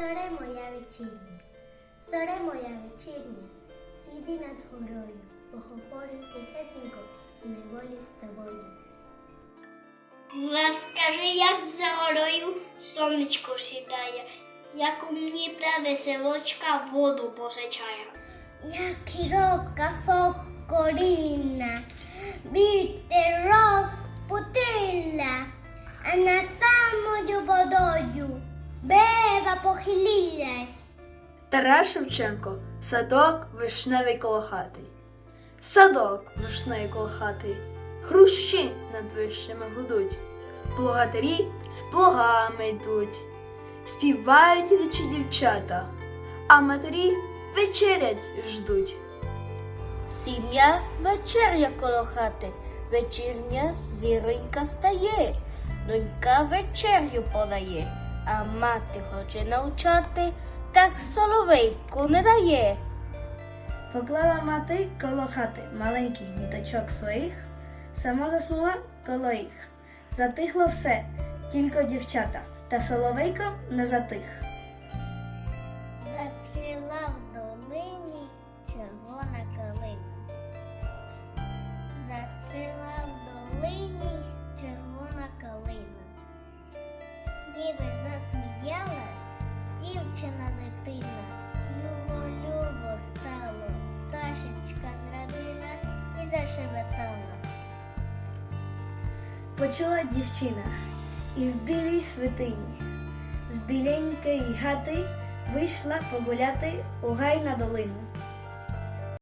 Соре моя вечірня, соре моя вечірня, сіди над горою, поговорим тихесенько в неволі з тобою. Розкажи, як за горою сонечко сідає, як у Дніпра веселочка воду позичає. Як робка фокорінна, вітер бева. Тарас Шевченко, садок вишневий коло хати. Садок вишневий коло хати, хрущі над вишнями гудуть, плугатарі з плугами йдуть, співають ідучі дівчата, а матері вечерять ждуть. Сім'я вечеря коло хати, вечірня зіронька стає, донька вечерю подає, а мати хоче навчати, так соловейку не дає. Поклала мати коло хати маленьких діточок своїх, сама заснула коло їх. Затихло все, тільки дівчата, та соловейко не затих. Зацвіла в долині червона калина. Зацвіла Ніби засміялась дівчина дитина. Любо, любо стало, пташечка зрадила і зашебетала. Почула дівчина, і в білій святині з біленької гати вийшла погуляти у гай на долину.